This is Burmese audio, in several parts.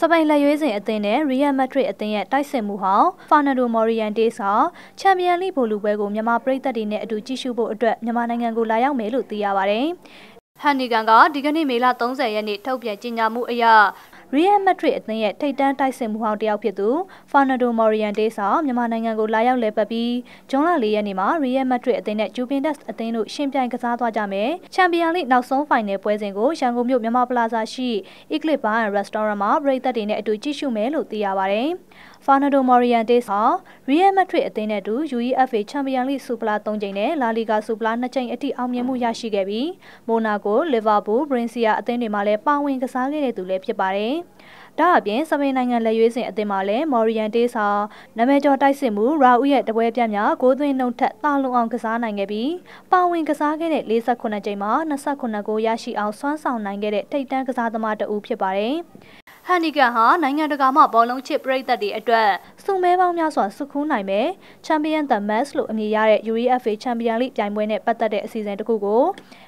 စပိန်လက်ရွေးစင်အသင်းနဲ့ Real Madrid အသင်းရဲ့တိုက်စစ်မှုဟောင်း Fernando Morientes ဟာချန်ပီယံလိဗိုလ်လူပွဲကိုမြန်မာပရိသတ်တွေနဲ့အတူကြည့်ရှုဖို့အတွက်မြန်မာနိုင်ငံကိုလာရောက်မယ်လို့သိရပါတယ်။ဟန်နီဂန်ကဒီကနေ့မေလ30ရက်နေ့ထုတ်ပြန်ကြေညာမှုအရ Real Madrid အသင်းရဲ့ထိပ်တန်းတိုက်စစ်မှုဟောင်းတယောက်ဖြစ်သူ Fernando Morientes ဟာမြန်မာနိုင်ငံကိုလာရောက်လည်ပတ်ပြီးဂျွန်လ၄ရက်နေ့မှာ Real Madrid အသင်းနဲ့ Juventus အသင်းတို့ရှင်ပြိုင်ကစားသွားကြမယ်။ချန်ပီယံလိနောက်ဆုံးဖိုင်နယ်ပွဲစဉ်ကိုရန်ကုန်မြို့မြန်မာပလာဇာရှိ Eclipse Bar and Restaurant မှာပြည်သက်တွေနဲ့အတူကြည့်ရှုမယ်လို့သိရပါတယ်။ Fernando Morientes ဟာ Real Madrid အသင်းနဲ့အတူ UEFA ချန်ပီယံလိစူပလာ၃ကြိမ်နဲ့ La Liga စူပလာ၂ကြိမ်အထိအောင်မြင်မှုရရှိခဲ့ပြီးမိုနာကိုလီဗာပူးဘရင်စီယာအသင်းတွေမှာလည်းပါဝင်ကစားခဲ့တဲ့သူလည်းဖြစ်ပါတယ်။ဒါအပြင်စပိန်နိုင်ငံလက်ရွေးစင်အသင်းမှာလည်းမော်ရီယန်တေးစာနာမည်ကျော်တိုက်စစ်မှုရာဦးရဲ့တပွဲပြတ်များဂိုးသွင်းနှုတ်ထက်တာလုံအောင်ကစားနိုင်ခဲ့ပြီးပါဝင်ကစားခဲ့တဲ့48ကြိမ်မှာ29ဂိုးရရှိအောင်စွမ်းဆောင်နိုင်ခဲ့တဲ့ထိပ်တန်းကစားသမားတဦးဖြစ်ပါတယ် ဟန်နီကန်ဟာနိုင်ငံတကာမှဘောလုံးချစ်ပရိသတ်တွေအတွက်စုမဲပေါင်းများစွာစုခူးနိုင်မယ်ချန်ပီယံ The Match လို့အမည်ရတဲ့ UEFA ချန်ပီယံလိပြိုင်ပွဲနဲ့ပတ်သက်တဲ့အစီအစဉ်တစ်ခုကို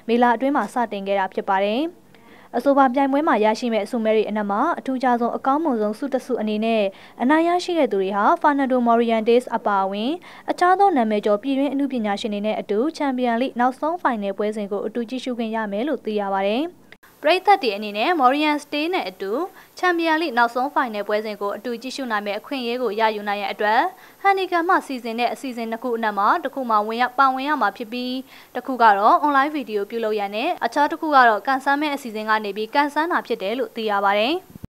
မေလအတွင်းမှာစတင်ခဲ့တာဖြစ်ပါတယ်။အဆိုပါပြိုင်ပွဲမှာရရှိမဲ့အဆုမဲရီအနက်မှာအထူးခြားဆုံးအကောင်းမွန်ဆုံးဆုတဆုအနေနဲ့အနိုင်ရရှိတဲ့သူတွေဟာဖာနဒိုမော်ရီယန်ဒေးစ်အပါအဝင်အခြားသောနာမည်ကျော်ပြည်တွင်းအမှုပညာရှင်တွေနဲ့အတူချန်ပီယံလိနောက်ဆုံးဖိုင်နယ်ပွဲစဉ်ကိုအတူကြည့်ရှုခွင့်ရမယ်လို့သိရပါတယ်။ ပရိသတ်တွေအနေနဲ့ Morian Stay နဲ့အတူချန်ပီယံလိနောက်ဆုံးဖိုင်နယ်ပွဲစဉ်ကိုအတူကြည့်ရှုနိုင်မယ့်အခွင့်အရေးကိုရယူနိုင်ရတဲ့အတွက်ဟန်နီဂန်မှစီစဉ်တဲ့အစီအစဉ်တစ်ခုအနက်မှာတစ်ခုမှဝင်ရပါဝင်ရမှာဖြစ်ပြီးတစ်ခုကတော့ online video ပြုလုပ်ရတဲ့အခြားတစ်ခုကတော့ကန်ဆန်းမဲ့အစီအစဉ်ကနေပြီးကန်ဆန်းတာဖြစ်တယ်လို့သိရပါတယ်။